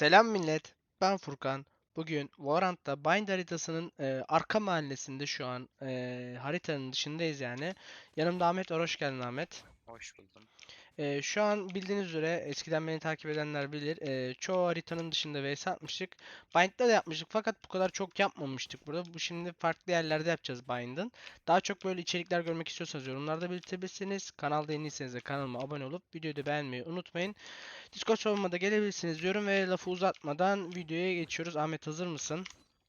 Selam millet. Ben Furkan. Bugün Valorant'ta Bind haritasının e, arka mahallesinde şu an e, haritanın dışındayız yani. Yanımda Ahmet var. Hoş geldin Ahmet. Hoş buldum. E, şu an bildiğiniz üzere eskiden beni takip edenler bilir. e, çoğu haritanın dışında vs atmıştık. Bind'de de yapmıştık fakat bu kadar çok yapmamıştık burada. Bu şimdi farklı yerlerde yapacağız Bind'ın. Daha çok böyle içerikler görmek istiyorsanız yorumlarda belirtebilirsiniz. Kanalda yeniyseniz de kanalıma abone olup videoyu da beğenmeyi unutmayın. Discord soruma da gelebilirsiniz diyorum ve lafı uzatmadan videoya geçiyoruz. Ahmet hazır mısın?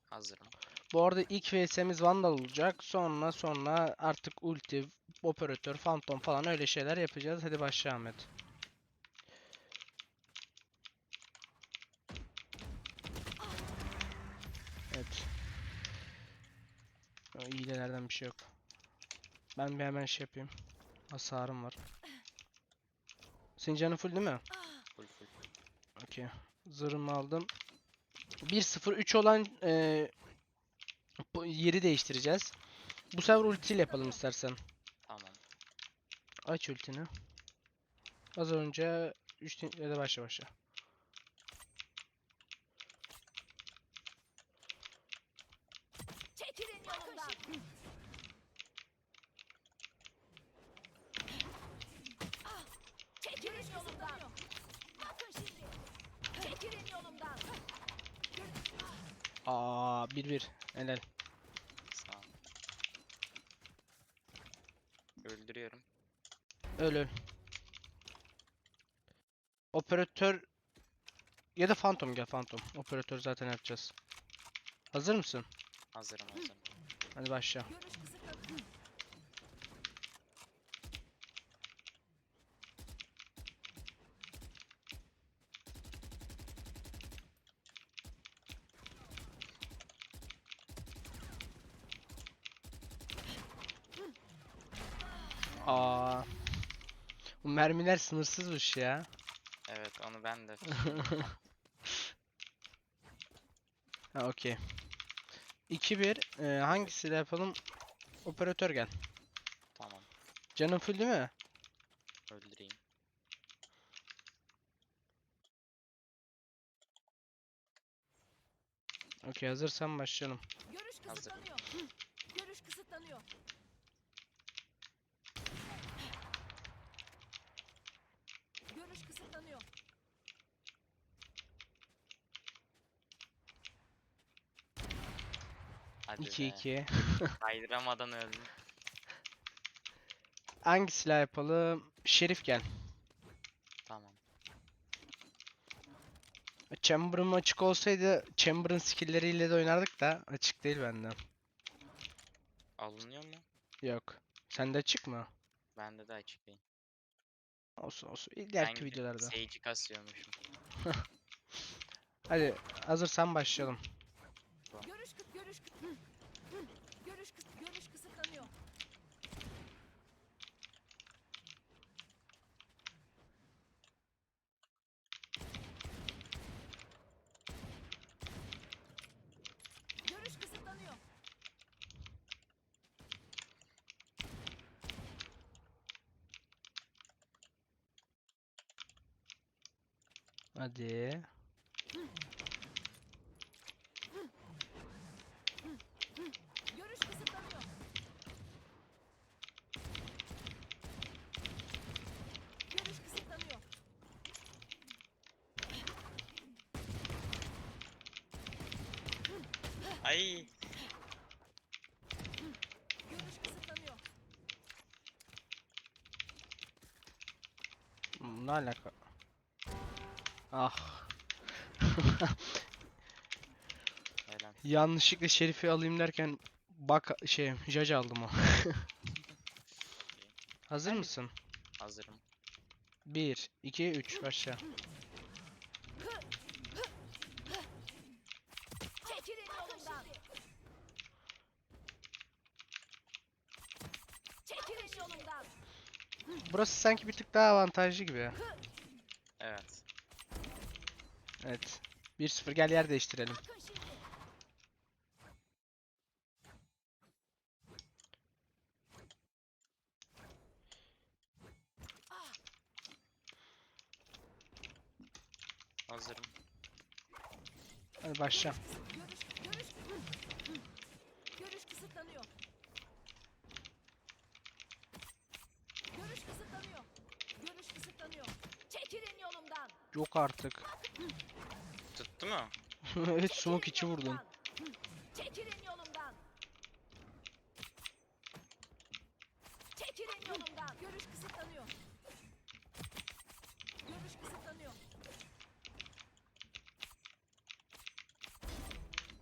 Hazırım. Bu arada ilk VS'miz Vandal olacak. Sonra sonra artık ulti, operatör, phantom falan öyle şeyler yapacağız. Hadi başla Ahmet. Evet. O hilelerden bir şey yok. Ben bir hemen şey yapayım. Hasarım var. Senin canın full değil mi? Full full. Okey. Zırhımı aldım. 1-0-3 olan bu yeri değiştireceğiz. Bu sefer ultiyle yapalım istersen. Tamam. Aç ultini. Az önce 3 ya da başla başla. Çekilin yolumdan. Çekilin yolumdan. Bakın şimdi. Çekilin yolumdan. Aa 1-1. Helal. Öl öl. Operatör ya da phantom gel phantom. Operatör zaten yapacağız. Hazır mısın? Hazırım hazırım. Hadi başla. Aa. Bu mermiler sınırsızmış ya. Evet onu ben de Ha okey. 2-1. Ee, hangisiyle yapalım? Operatör gel. tamam. Canın full değil mi? Öldüreyim. Okey hazırsan başlayalım. Görüş Hazır. kısıtlanıyor. Görüş kısıtlanıyor. Görüş kısıtlanıyor. Hadi be. 2-2. Kaydıramadan öldüm. Hangi silah yapalım? Şerif gel. Tamam. Chamber'ım açık olsaydı Chamber'ın skill'leriyle de oynardık da açık değil bende. Alınıyor mu? Yok. Sende açık mı? Bende de açık değil. Olsun olsun. İleriki videolarda. Sage'i kasıyormuşum. Hadi hazırsan başlayalım. Görüş kı- görüş kı- Hı, hı. Görüş kıs- görüş kısıtlanıyor. Görüş kısıtlanıyor. Hadi. Görüş kısıtlanıyor. Görüş kısıtlanıyor. Ay Görüş kısıtlanıyor. Hmm, Ne alaka? Ah. Yanlışlıkla Şerif'i alayım derken bak şey Judge aldım o. Hazır mısın? Hazırım. 1 2 3 başla. Burası sanki bir tık daha avantajlı gibi. Evet. Evet. 1-0 gel yer değiştirelim. Hazırım. Hadi başla. Görüş, görüş, görüş kısıtlanıyor. Görüş kısıtlanıyor. Görüş kısıtlanıyor. Çekilin yolumdan. Yok artık. Tuttu mu? evet smoke içi vurdun. Çekilin yolumdan. Çekilin yolumdan. Görüş kısıtlanıyor. Görüş kısıtlanıyor.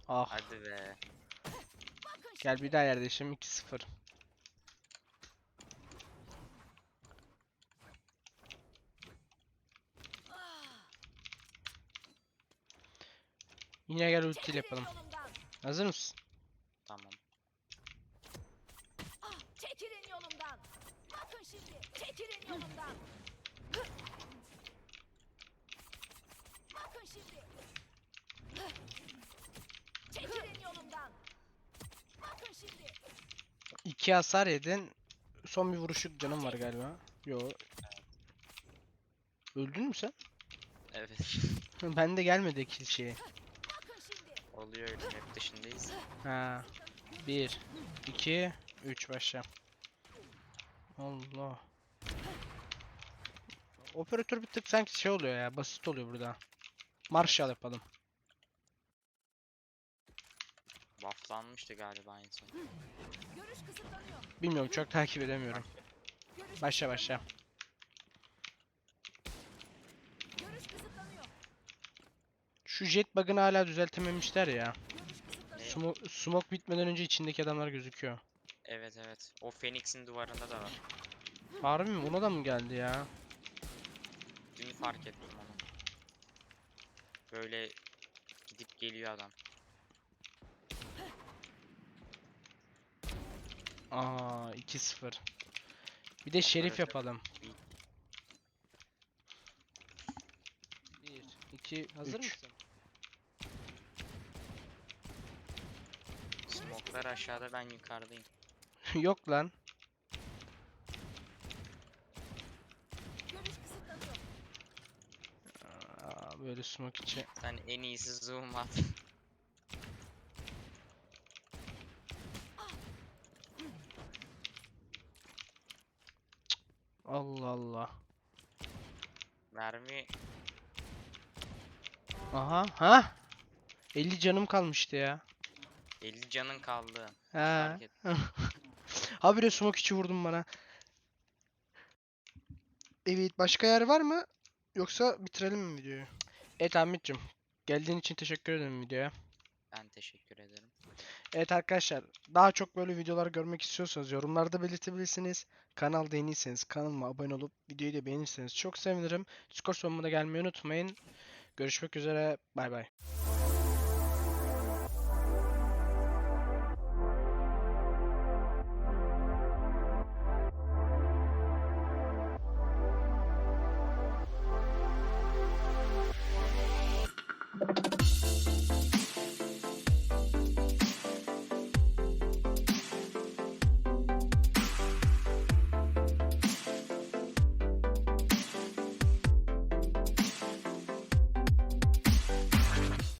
Ah. Hadi be. Gel bir daha yerleşelim 2-0. Yine gel ultiyle yapalım. Hazır mısın? Tamam. Çekilin yolumdan. Bakın şimdi. Çekilin yolumdan. Bakın şimdi. Çekilin yolumdan. Bakın şimdi. 2 hasar yedin. Son bir vuruşluk canım var galiba. Yo. Öldün mü sen? Evet. ben de gelmedi kill şeyi. Oluyor öyle. Map dışındayız. Ha. 1 2 3 başla. Allah. Operatör bir tık sanki şey oluyor ya, basit oluyor burada. Marshall yapalım. Bufflanmıştı galiba en son. Görüş kısıtlanıyor. Bilmiyorum çok takip edemiyorum. Başla başla. Görüş kısıtlanıyor. Şu jet bug'ını hala düzeltememişler ya. Ne? Smoke, smoke bitmeden önce içindeki adamlar gözüküyor. Evet evet. O Phoenix'in duvarında da var. Harbi mi? Ona da mı geldi ya? Dün fark ettim onu. Böyle gidip geliyor adam. Aa 2-0. Bir de şerif yapalım. İyi. 1 2 hazır mısın? Smoke'lar aşağıda ben yukarıdayım. Yok lan. Aa, böyle smoke içi. Sen en iyisi zoom at. Allah Allah. Mermi Aha ha. 50 canım kalmıştı ya. 50 canın kaldı. He. Fark ettim. Habire smoke içi vurdun bana. Evet başka yer var mı? Yoksa bitirelim mi videoyu? Evet Ahmetciğim. Geldiğin için teşekkür ederim videoya. Ben teşekkür ederim. Evet arkadaşlar, daha çok böyle videolar görmek istiyorsanız yorumlarda belirtebilirsiniz. Kanalda yeniyseniz kanalıma abone olup videoyu da beğenirseniz çok sevinirim. Discord sonuna da gelmeyi unutmayın. Görüşmek üzere, bay bay.